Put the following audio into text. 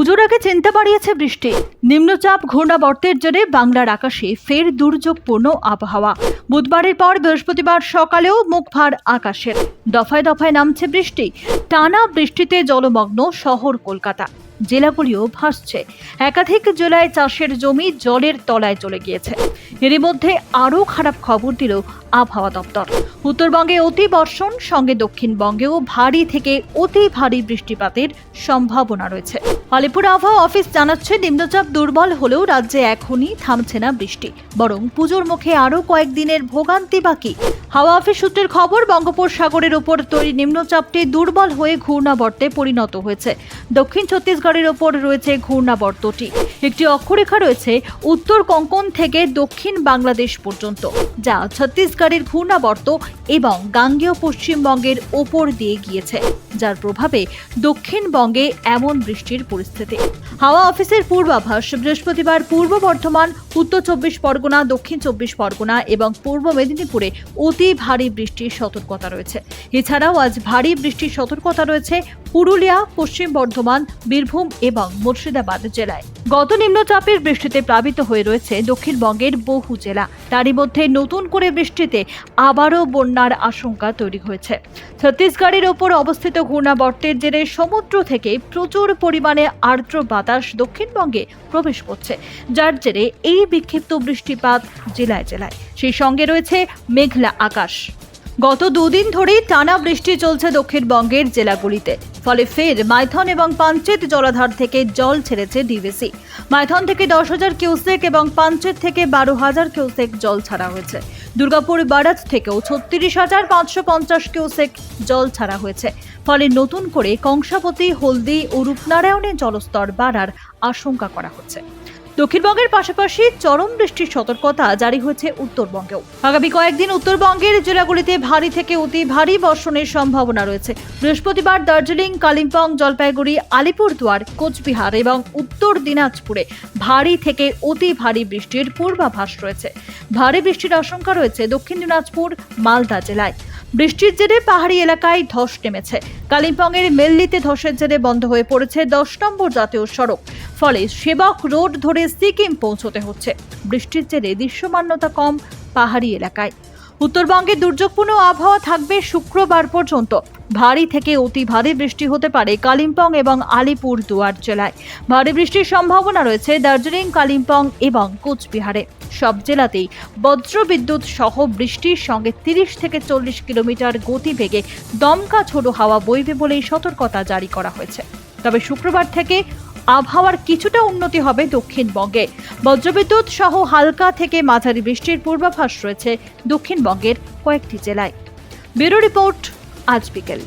পুজোর আগে চিন্তা বাড়িয়েছে বৃষ্টি। নিম্নচাপ ঘূর্ণাবর্তের জেরে বাংলার আকাশে ফের দুর্যোগপূর্ণ আবহাওয়া। বুধবারের পর বৃহস্পতিবার সকালেও মুখ ভার আকাশের। দফায় দফায় নামছে বৃষ্টি। টানা বৃষ্টিতে জলমগ্ন শহর কলকাতা। জেলাগুলিও ভাসছে। একাধিক জেলায় চাষের জমি জলের তলায় চলে গিয়েছে। এরই মধ্যে আরও খারাপ খবর দিল আবহাওয়া দপ্তর। উত্তরবঙ্গে অতি বর্ষণ, সঙ্গে দক্ষিণবঙ্গেও ভারী থেকে অতি ভারী বৃষ্টিপাতের সম্ভাবনা রয়েছে। আলিপুর আবহাওয়া অফিস জানাচ্ছে, নিম্নচাপ দুর্বল হলেও রাজ্যে এখনই থামছে না বৃষ্টি। বরং পুজোর মুখে আরও কয়েকদিনের ভোগান্তি বাকি। হাওয়া অফিস সূত্রের খবর, বঙ্গোপসাগরের উপর তৈরি নিম্নচাপটি দুর্বল হয়ে ঘূর্ণাবর্তে পরিণত হয়েছে। দক্ষিণ ছত্তিশগড়ের ওপর রয়েছে ঘূর্ণাবর্তটি। একটি অক্ষরেখা রয়েছে, উত্তর কঙ্কন থেকে দক্ষিণ বাংলাদেশ পর্যন্ত, যা ছত্তিশগড়ের ঘূর্ণাবর্ত এবং গাঙ্গেয় পশ্চিমবঙ্গের ওপর দিয়ে গিয়েছে। যার প্রভাবে দক্ষিণবঙ্গে এমন বৃষ্টির পরিস্থিতি। হাওয়া অফিসের পূর্বাভাস, বৃহস্পতিবার পূর্ব বর্ধমান, উত্তর চব্বিশ পরগনা, দক্ষিণ চব্বিশ পরগনা এবং পূর্ব মেদিনীপুরে অতি ভারী বৃষ্টির সতর্কতা রয়েছে। এছাড়াও আজ ভারী বৃষ্টির সতর্কতা রয়েছে পুরুলিয়া, পশ্চিম বর্ধমান, বীরভূম এবং মুর্শিদাবাদ জেলায়। গত নিম্নচাপের বৃষ্টিতে প্লাবিত হয়ে রয়েছে দক্ষিণবঙ্গের বহু জেলা। তারই মধ্যে নতুন করে বৃষ্টিতে আবারও বন্যার আশঙ্কা তৈরি হয়েছে। ছত্তিশগড়ের ওপর অবস্থিত ঘূর্ণাবর্তের জেরে সমুদ্র থেকে প্রচুর পরিমাণে আর্দ্র বাতাস দক্ষিণবঙ্গে প্রবেশ করছে, যার জেরে এই বিক্ষিপ্ত বৃষ্টিপাত জেলায় জেলায়। সেই সঙ্গে রয়েছে মেঘলা আকাশ। গত দুদিন ধরেই টানা বৃষ্টি চলছে দক্ষিণবঙ্গের জেলাগুলিতে। ফলে ফের মাইথন এবং পাঞ্চেত জলাধার থেকে জল ছেড়েছে ডিভিসি। মাইথন থেকে দশ হাজার কিউসেক এবং পাঞ্চেত থেকে বারো হাজার কিউসেক জল ছাড়া হয়েছে। দুর্গাপুর, বারাত থেকেও ছত্রিশ হাজার পাঁচশো পঞ্চাশ কিউসেক জল ছাড়া হয়েছে। ফলে নতুন করে কংসাবতী, হলদি ও রূপনারায়ণের জলস্তর বাড়ার আশঙ্কা করা হচ্ছে। দক্ষিণবঙ্গের পাশাপাশি চরম বৃষ্টির সতর্কতা জারি হয়েছে উত্তরবঙ্গেও। আগামী কয়েকদিন উত্তরবঙ্গের জেলাগুলিতে ভারী থেকে অতি ভারী বর্ষণের সম্ভাবনা রয়েছে। বৃহস্পতিবার দার্জিলিং, কালিম্পং, জলপাইগুড়ি, আলিপুরদুয়ার, কোচবিহার এবং উত্তর দিনাজপুরে ভারী থেকে অতি ভারী বৃষ্টির পূর্বাভাস রয়েছে। ভারী বৃষ্টির আশঙ্কা রয়েছে দক্ষিণ দিনাজপুর, মালদা জেলায়। বৃষ্টির জেরে পাহাড়ি এলাকায় ধস নেমেছে। কালিম্পংয়ের মেল্লিতে ধসের জেরে বন্ধ হয়ে পড়েছে দশ নম্বর জাতীয় সড়ক। ফলে সেবক রোড ধরে সিকিম পৌঁছতে হচ্ছে। বৃষ্টির জেরে দৃশ্যমান্যতা কম পাহাড়ি এলাকায়। উত্তরবঙ্গে দুর্যোগপূর্ণ আবহাওয়া থাকবে শুক্রবার পর্যন্ত। ভারী থেকে অতি ভারী বৃষ্টি হতে পারে কালিম্পং এবং আলিপুর দুয়ার জেলায়। ভারী বৃষ্টির সম্ভাবনা রয়েছে দার্জিলিং, কালিম্পং এবং কোচবিহারে। সব জেলাতেই বজ্রবিদ্যুৎ সহ বৃষ্টির সঙ্গে তিরিশ থেকে চল্লিশ কিলোমিটার গতিবেগে দমকা ছোট হাওয়া বইবে বলেই সতর্কতা জারি করা হয়েছে। তবে শুক্রবার থেকে আবহাওয়ার কিছুটা উন্নতি হবে দক্ষিণবঙ্গে। বজ্রবিদ্যুৎ সহ হালকা থেকে মাঝারি বৃষ্টির পূর্বাভাস রয়েছে দক্ষিণবঙ্গের কয়েকটি জেলায়। ব্যুরো রিপোর্ট, আজ বিকেল।